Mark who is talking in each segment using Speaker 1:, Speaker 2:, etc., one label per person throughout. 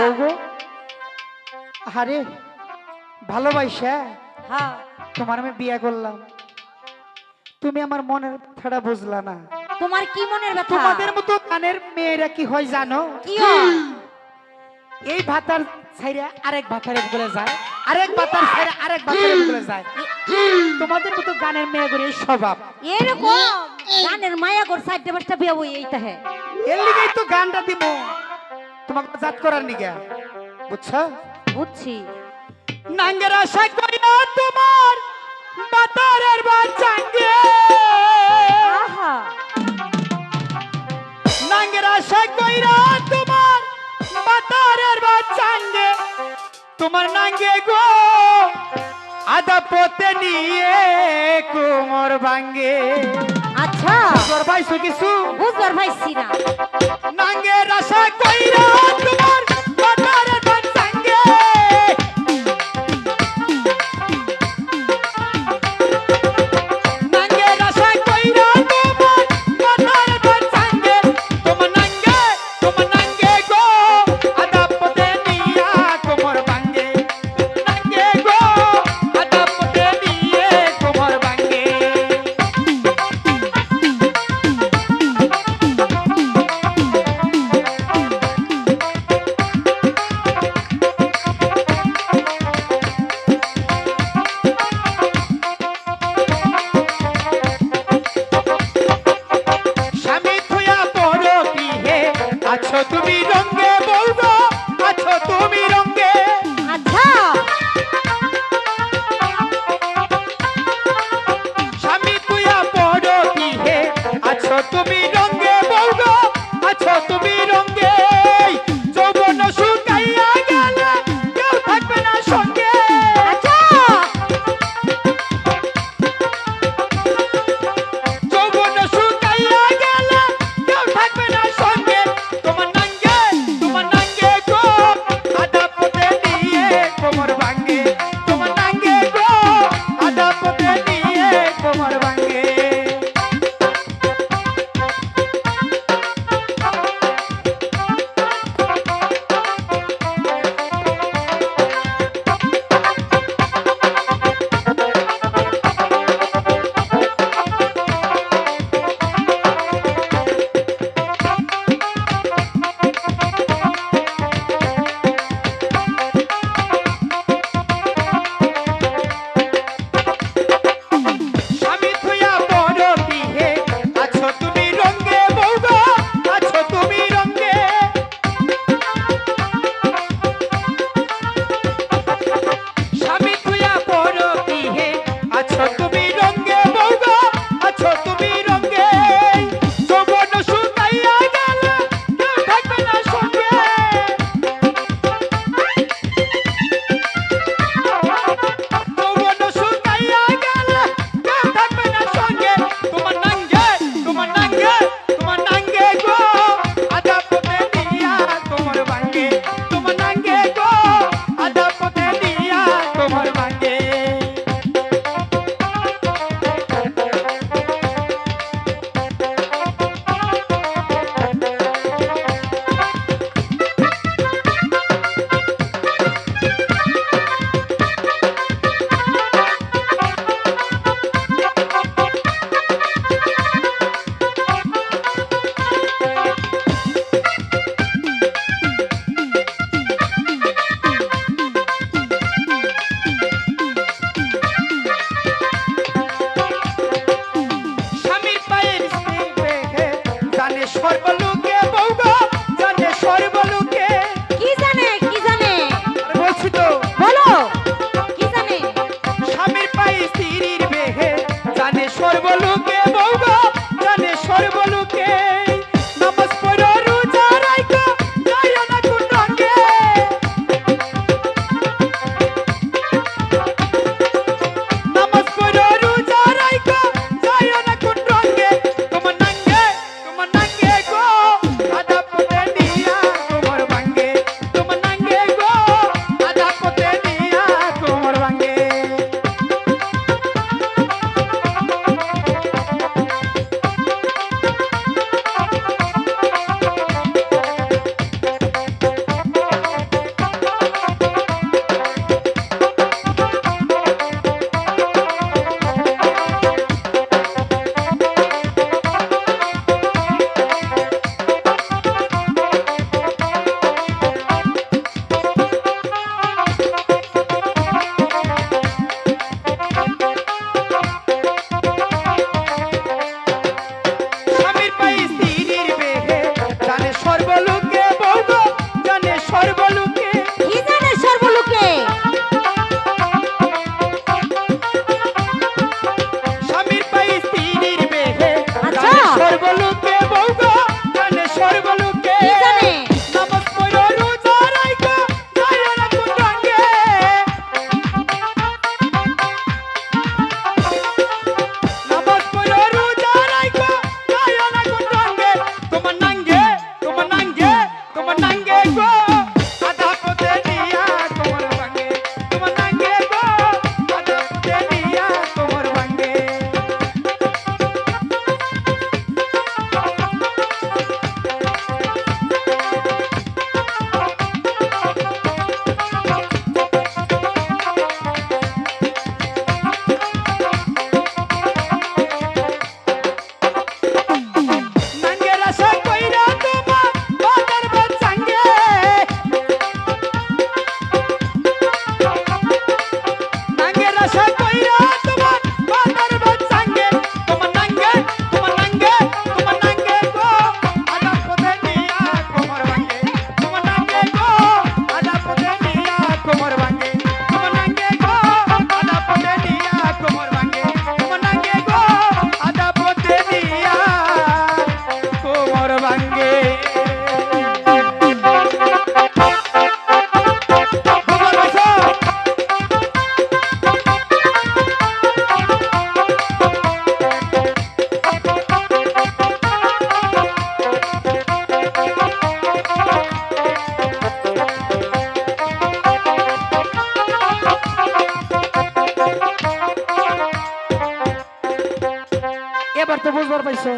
Speaker 1: বউগো আরে ভালোবাসা।
Speaker 2: হ্যাঁ।
Speaker 1: তোমার আমি বিয়ে করলাম। তুমি আমার মনের ছাড়া বুঝলা না।
Speaker 2: তোমার কি মনের ব্যথা?
Speaker 1: তোমাদের মতো কানের মেয়েরা কি হয় জানো?
Speaker 2: কি
Speaker 1: এই ভাতার ছাইরে আরেক ভাতারে বলে যায়। আরেক ভাতার ছাইরে আরেক ভাতারে বলে যায়। তোমাদের মতো গানের মেয়েগুলো এই স্বভাব।
Speaker 2: এরকম গানের মায়া কর সাইডে বাসটা বিয়া বই এইটা হে
Speaker 1: এর লিগেই তো গানটা দিব তোমাকে জাত করার নিগা বুঝছ?
Speaker 2: বুঝছি।
Speaker 1: নাঙ্গের আশা করিয়া তোমার বাতারের বাচ্চাঙ্গে
Speaker 2: আহা।
Speaker 1: নাঙ্গের আশা কইরা তোমার বাতারের বাচ্চাঙ্গে তোমার নাঙ্গে গো আদা পথে নিয়ে কোমর ভাঙ্গে। তোর পাইছো কিছু
Speaker 2: বুঝবার পাইছি না।
Speaker 1: নাঙ্গের আশা কইরা তোমার তুমি সর্বলোকে বুঝবার পাইছো?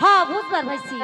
Speaker 2: হ বুঝবার পাইছি।